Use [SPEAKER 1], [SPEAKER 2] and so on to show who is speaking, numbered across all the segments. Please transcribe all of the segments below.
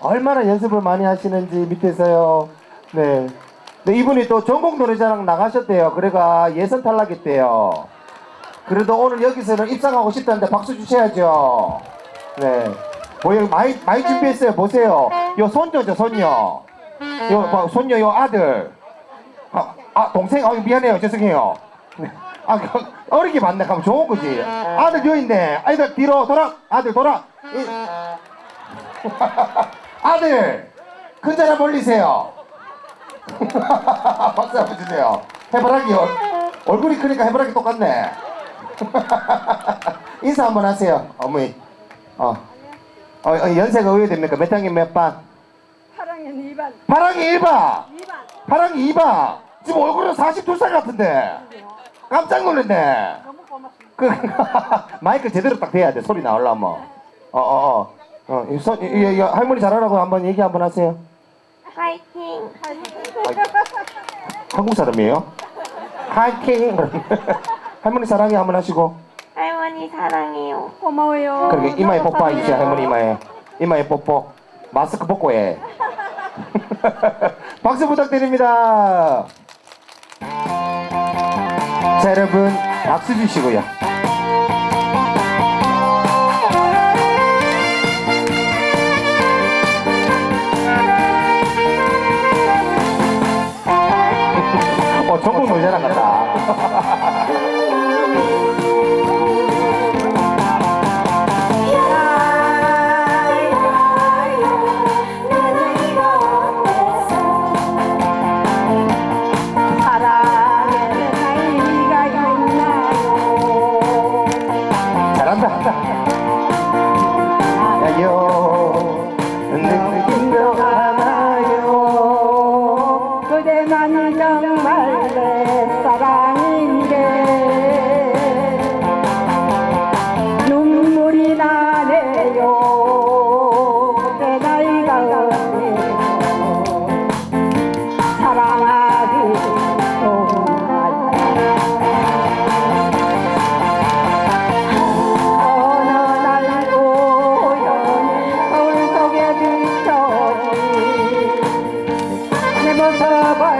[SPEAKER 1] 얼마나 연습을 많이 하시는지 밑에서요. 네. 네, 이분이 또 전국 노래자랑 나가셨대요. 그래가 예선 탈락했대요. 그래도 오늘 여기서는 입상하고 싶다는데 박수 주셔야죠. 네. 뭐 여기 많이 많이 준비했어요. 보세요. 요 손녀죠, 손녀. 요 봐, 손녀 요 아들. 아, 아 동생. 아 미안해요. 죄송해요. 네. 아 그, 어리게 봤네. 가면 좋은 거지. 아들 여 있네. 아이들 뒤로 돌아. 아들 돌아. 이- 아들 큰 자라 벌리세요. 박수 한번 주세요. 해바라기 얼, 얼굴이 크니까 해바라기 똑같네. 인사 한번 하세요, 어머니. 어. 어, 어, 연세가 어떻게 됩니까? 몇 학년 몇 반?
[SPEAKER 2] 8학년 2반,
[SPEAKER 1] 파랑이 1반!
[SPEAKER 2] 2반.
[SPEAKER 1] 파랑이 2반! 지금 얼굴은 42살 같은데. 깜짝 놀랐네.
[SPEAKER 2] 너무 고맙습니다.
[SPEAKER 1] 그, 마이크 제대로 딱 대야 돼. 소리 나오려면. 어, 어, 어. 어, 이 손, 이, 이, 이 할머니 잘하라고 한번 얘기 한번 하세요.
[SPEAKER 3] 화이팅!
[SPEAKER 1] 한국 사람이에요? 하이킹! 할머니 사랑해 한번 하시고.
[SPEAKER 3] 할머니 사랑해요.
[SPEAKER 2] 고마워요.
[SPEAKER 1] 그러게 이마에 뽀뽀하시죠 할머니 이마에 이마에 뽀뽀 마스크 벗고 해 박수 부탁드립니다 자 여러분 박수 주시고요 전국 놀자랑 같다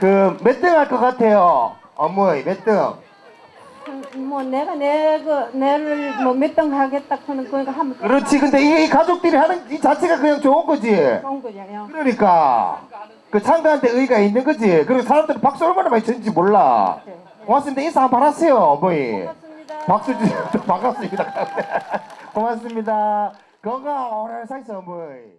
[SPEAKER 1] 그 몇 등 할 것 같아요? 어머니 몇등?
[SPEAKER 2] 뭐 내가 내그 내를 뭐 몇 등 하겠다 그는 그러니까 한번
[SPEAKER 1] 그렇지. 근데 이게 이 가족들이 하는 이 자체가 그냥 좋은 거지.
[SPEAKER 2] 좋은 거잖아요.
[SPEAKER 1] 그러니까 그 참가한테 의의가 있는 거지. 그리고 사람들은 박수 얼마나 많이 쳤는지 몰라. 고맙습니다. 인사 한번 하세요 어머니. 박수 주셔서 반갑습니다. 고맙습니다. 건강 오래 사세요 어머니